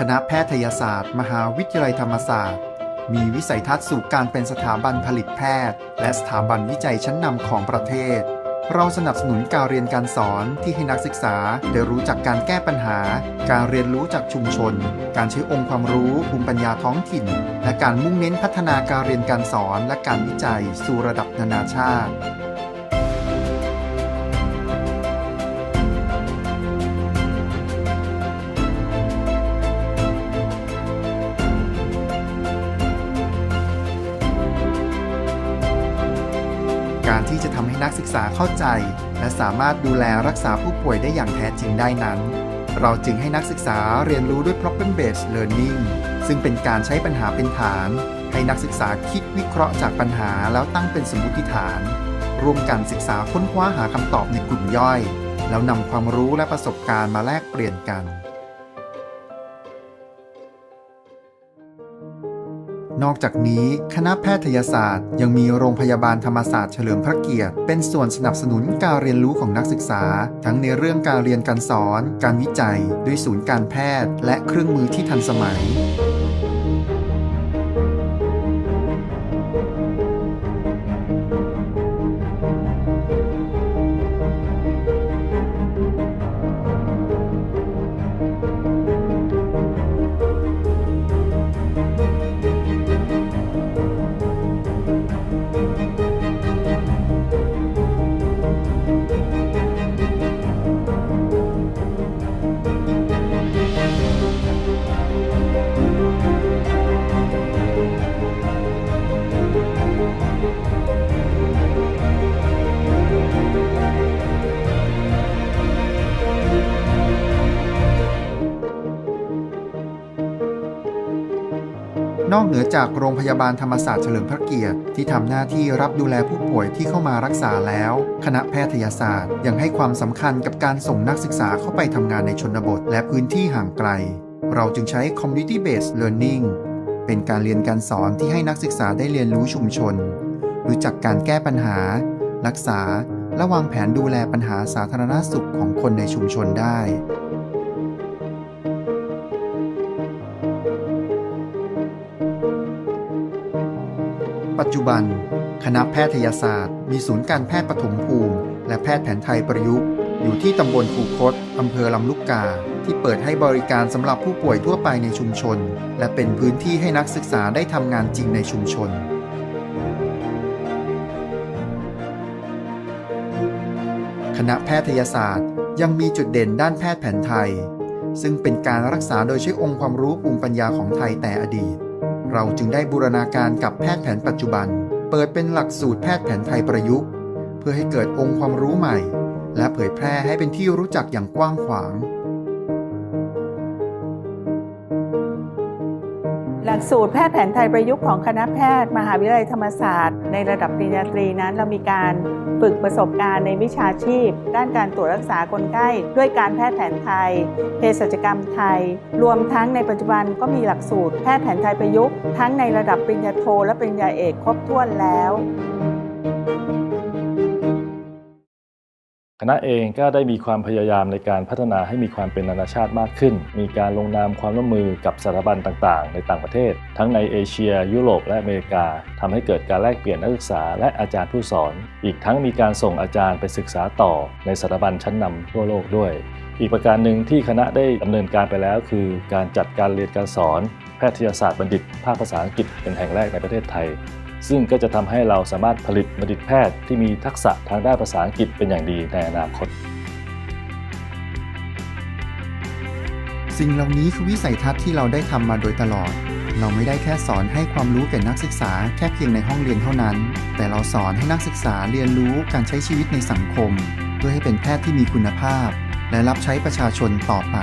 คณะแพทยศาสตร์ มหาวิทยาลัยธรรมศาสตร์ มีวิสัยทัศน์สู่การเป็นสถาบันผลิตแพทย์ และสถาบันวิจัยชั้นนำของประเทศ เราสนับสนุนการเรียนการสอนที่ให้นักศึกษาได้รู้จักการแก้ปัญหา การเรียนรู้จากชุมชน การใช้องค์ความรู้ภูมิปัญญาท้องถิ่น และการมุ่งเน้นพัฒนาการเรียนการสอนและการวิจัยสู่ระดับนานาชาติ การที่จะทำให้นักศึกษาเข้าใจ และสามารถดูแลรักษาผู้ป่วยได้อย่างแท้จริงได้นั้น เราจึงให้นักศึกษาเรียนรู้ด้วย problem based learning ซึ่งเป็นการใช้ปัญหาเป็นฐาน ให้นักศึกษาคิดวิเคราะห์จากปัญหาแล้วตั้งเป็นสมมติฐาน ร่วมกันศึกษาค้นคว้าหาคำตอบในกลุ่มย่อย แล้วนำความรู้และประสบการณ์มาแลกเปลี่ยนกัน นอกจากนี้คณะแพทยศาสตร์ ยังมีโรงพยาบาลธรรมศาสตร์เฉลิมพระเกียรติ เป็นส่วนสนับสนุนการเรียนรู้ของนักศึกษา ทั้งในเรื่องการเรียนการสอน การวิจัย ด้วยศูนย์การแพทย์ และเครื่องมือที่ทันสมัย นอกเหนือจากโรงพยาบาลธรรมศาสตร์เฉลิมพระเกียรติที่ทำหน้าที่รับดูแลผู้ป่วยที่เข้ามารักษาแล้ว คณะแพทยศาสตร์ ยังให้ความสำคัญกับการส่งนักศึกษาเข้าไปทำงานในชนบท และพื้นที่ห่างไกล เราจึงใช้ community based learning เป็นการเรียนการสอนที่ให้นักศึกษาได้เรียนรู้ชุมชน รู้จักการแก้ปัญหา รักษา และวางแผนดูแลปัญหาสาธารณสุขของคนในชุมชนได้ ปัจจุบัน คณะแพทยศาสตร์ มีศูนย์การแพทย์ปฐมภูมิ และแพทย์แผนไทยประยุกต์ อยู่ที่ตำบลคูคตอำเภอลำลูกกา ที่เปิดให้บริการสำหรับผู้ป่วยทั่วไปในชุมชน และเป็นพื้นที่ให้นักศึกษาได้ทำงานจริงในชุมชนคณะแพทยศาสตร์ยังมีจุดเด่นด้านแพทย์แผนไทย ซึ่งเป็นการรักษาโดยใช้องค์ความรู้ภูมิปัญญาของไทยแต่อดีต เราจึงได้บูรณาการกับแพทย์แผนปัจจุบัน เปิดเป็นหลักสูตรแพทย์แผนไทยประยุกต์ เพื่อให้เกิดองค์ความรู้ใหม่ และเผยแพร่ให้เป็นที่รู้จักอย่างกว้างขวาง ลักสูตรแพทย์แผนไทยประยุกต์ของคณะแพทย์ มหาวิทยาลัยธรรมศาสตร์ ในระดับปริญญาตรีนั้น เรามีการฝึกประสบการณ์ในวิชาชีพ ด้านการตรวจรักษาคนไข้ด้วยการแพทย์แผนไทยเภสัชกรรมไทย รวมทั้งในปัจจุบันก็มีหลักสูตรแพทย์แผนไทยประยุกต์ทั้งในระดับปริญญาโทและปริญญาเอกครบถ้วนแล้ว คณะเองก็ได้มีความพยายามในการพัฒนาให้มีความเป็นนานาชาติมากขึ้น มีการลงนามความร่วมมือกับสถาบันต่างๆ ในต่างประเทศ ทั้งในเอเชีย ยุโรป และอเมริกาทำให้เกิดการแลกเปลี่ยนนักศึกษาและอาจารย์ผู้สอน อีกทั้งมีการส่งอาจารย์ไปศึกษาต่อในสถาบันชั้นนำทั่วโลกด้วย อีกประการหนึ่งที่คณะได้ดำเนินการไปแล้ว คือการจัดการเรียนการสอนแพทยศาสตร์บัณฑิต ภาคภาษาอังกฤษเป็นแห่งแรกในประเทศไทย ซึ่งก็จะทำให้เราสามารถผลิตบัณฑิตแพทย์ที่มีทักษะทางด้านภาษาอังกฤษเป็นอย่างดีในอนาคต สิ่งเหล่านี้คือวิสัยทัศน์ที่เราได้ทำมาโดยตลอด เราไม่ได้แค่สอนให้ความรู้แก่นักศึกษาแค่เพียงในห้องเรียนเท่านั้น แต่เราสอนให้นักศึกษาเรียนรู้การใช้ชีวิตในสังคม เพื่อให้เป็นแพทย์ที่มีคุณภาพ และรับใช้ประชาชนต่อไป